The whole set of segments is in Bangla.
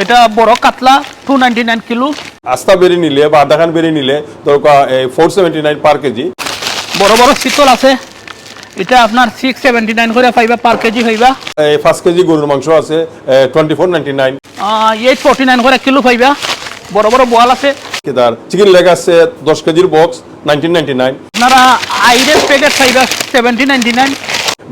এটা বড় কাতলা টু নাইনটি নাইন কিলো। আস্তা বেরি নিলে বা আধা খান বেরি নিলে four seventy nine per kg. বড় বড় শীতল আছে। এটা আপনার সিক্স সেভেন্টি নাইন করে পাইবা পার কেজি হইবা। পাঁচ কেজি গরুর মাংস আছে twenty four ninety nine eight forty nine করে কিলো পাইবা। বড় বড় বোয়াল আছে। কেদার চিকেন লেগ আছে দশ কেজির বক্স নাইনটিন নাইনটি নাইন আপনারা আইরের প্যাকেট পাইবা সেভেন্টি নাইনটি নাইন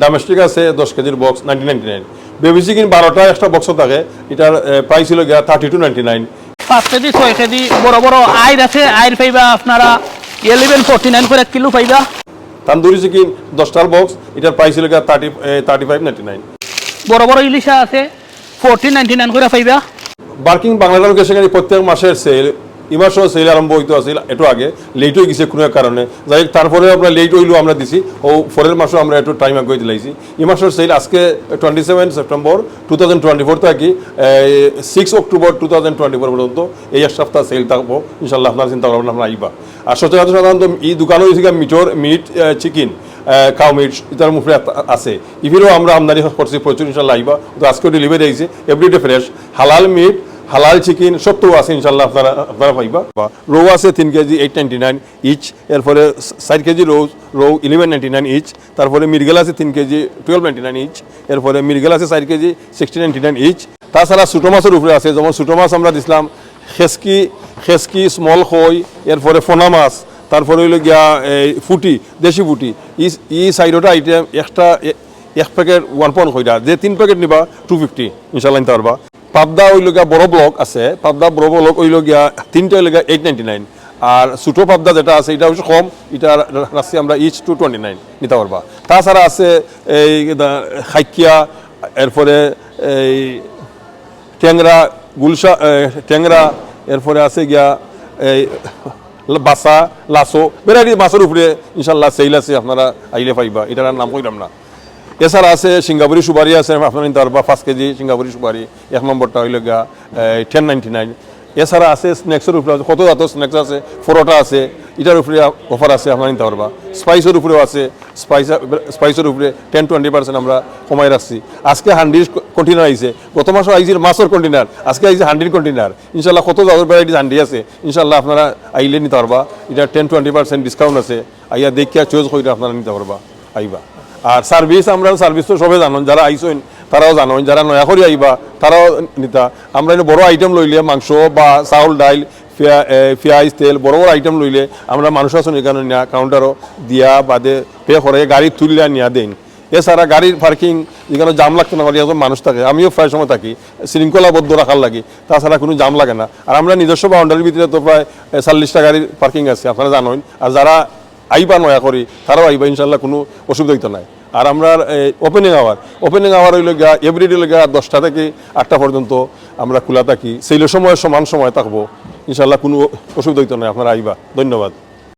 ডামেস্টিক আছে দশ কেজির box ninety ninety nine baby chicken বারোটা এক্সট্রা বক্সও থাকে। এটার প্রাইস ছিল গিয়া থার্টি টু নাইনটি নাইন পাঁচ কেজি ছয় কেজি বড় বড় আইর আছে। আইর পাইবা আপনারা ইলেভেন ফোর্টি নাইন করে এক কিলো পাইবা। তান্দুরি চিকেন দশটার বক্স এটার প্রাইস ছিল গিয়া thirty thirty five ninety nine বড় বড় ইলিশা আছে ফোরটিন নাইনটি নাইন করে পাইবা। বার্কিং বাংলাদেশ সেখানে প্রত্যেক মাসের সেল এই মাসেও সেল আরম্ভ হইতে আছিল, একটু আগে। লেট হয়ে গেছে কোনো কারণে। যাই তারপরে আমরা লেট হইলেও আমরা দিছি। ও পরের মাসেও আমরা একটু টাইম আগে দিলাইছি এই মাসের সেল আজকে twenty seven September two thousand twenty four থাকি six October two thousand twenty four পর্যন্ত এই এক সপ্তাহ সেল থাকব। ইনশাল্লাহ আপনার চিন্তা করবেন আপনার আইবা। আর সচরাচর সাধারণত এই দোকানও মিটর মিট চিকেন কাউ মিট এটার মুখে আছে। ইভিরও আমরা আমদানি করছি প্রচুর ইনশাল্লাহ আইবা। তো আজকেও ডেলিভারি আইছে everyday fresh halal meat halal chicken সত্তর আছে ইনশাল্লাহ আপনারা আপনারা পাইবা। বা রৌ আছে তিন kg eight ninety nine each এরপরে চার কেজি রৌ রৌ ইলেভেন নাইনটি নাইন ইচ তারপরে মির্গেল আছে তিন kg twelve ninety nine each এরপরে মির্গেল আছে চার kg sixty ninety nine each তাছাড়া ছোটো মাছের উপরে আছে, যেমন ছোটো মাছ আমরা দিছিলাম, খেসকি খেসকি স্মল খই এরপরে ফোনা মাছ তারপরে হইল গিয়া এই ফুটি, দেশি ফুটি। ই ই সাইডটা আইটেম একটা এক প্যাকেট ওয়ান পয়েন্ট কইরা যে তিন প্যাকেট নিবা টু ফিফটি ইনশাল্লাহ নিতে পারবা। পাবদা ওই লগিয়া বড় ব্লক আছে, পাবদা বড় ব্লক ওই লগিয়া তিনটা লগিয়া এইট নাইনটি নাইন আর ছোটো পাবদা যেটা আছে, এটা হচ্ছে কম, এটা রাখছি আমরা ইচ টু টোয়েন্টি নাইন নিতে পারবা তাছাড়া আছে এই খাইকিয়া, এরপরে এই ট্যাংরা গুলশা ট্যাংরা এরপরে আছে গিয়া এই বাসা লাসো ভ্যারাইটি মাছের উপরে ইনশাল্লাহ সেল আছে, আপনারা আইলে পাইবা এটার নাম কইলাম না। এছাড়া আছে সিঙ্গাপুরি সুপারি আছে আপনার নিতে পারবা পাঁচ কেজি সিঙ্গাপুরি সুপারি। এক নম্বরটা হইল গিয়া টেন নাইনটি নাইন এছাড়া আছে স্ন্যাক্সের উপরে আছে, কত জাত স্ন্যাক্স আছে ফরোটা আছে এটার উপরে অফার আছে আপনারা নিতে পারবা স্পাইসের উপরেও আছে স্পাইস স্পাইসের উপরে টেন টোয়েন্টি পার্সেন্ট আমরা কমাই রাখছি। আজকে হান্ডির কন্টেনার আইছে গত মাসও আইছে মাছের কন্টেনার আজকে আইছে হান্ডির কন্টেনার ইনশাল্লাহ কত জাতের ভ্যারাইটিস হান্ডি আছে ইনশাল্লাহ আপনারা আইলে নিতে পারবা এটা টেন টোয়েন্টি পার্সেন্ট ডিসকাউন্ট আছে। আইয়া দেখিয়া চয়েস করে আপনারা নিতে পারবা আইবা। আর সার্ভিস আমরা সার্ভিস তো সবে জানেন, যারা আইসেন তারাও জানেন, যারা নয়া করে আইবা, তারাও নিতা। আমরা বড় আইটেম লইলে, মাংস বা চাউল, ডাইল পেঁয়াজ তেল, বড় বড় আইটেম লইলে, আমরা মানুষ আছেন এখানে নিয়া কাউন্টারও দিয়া, বাদে পে করে, গাড়ি তুলিয়া নিয়া দেন। এছাড়া গাড়ির পার্কিং এখানে জাম লাগতো না যখন মানুষ থাকে। আমিও প্রায় সময় থাকি, শৃঙ্খলাবদ্ধ রাখার লাগে, তাছাড়া কোনো জাম লাগে না। আর আমরা নিজস্ব বাউন্ডারির ভিতরে তো প্রায় চল্লিশটা গাড়ির পার্কিং আছে, আপনারা জানেন আর যারা আইবা নয়া করি, তারাও আইবা, ইনশাল্লাহ কোনো অসুবিধা হইতো নাই। আর আমরা ওপেনিং আওয়ার ওপেনিং আওয়ার হইলে গিয়া এভরিডে গা দশটা থেকে আটটা পর্যন্ত আমরা খোলা থাকি। সেই সময় সমান সময় থাকব। ইনশাল্লাহ কোনো অসুবিধা হইতো নাই, আপনারা আইবা। ধন্যবাদ।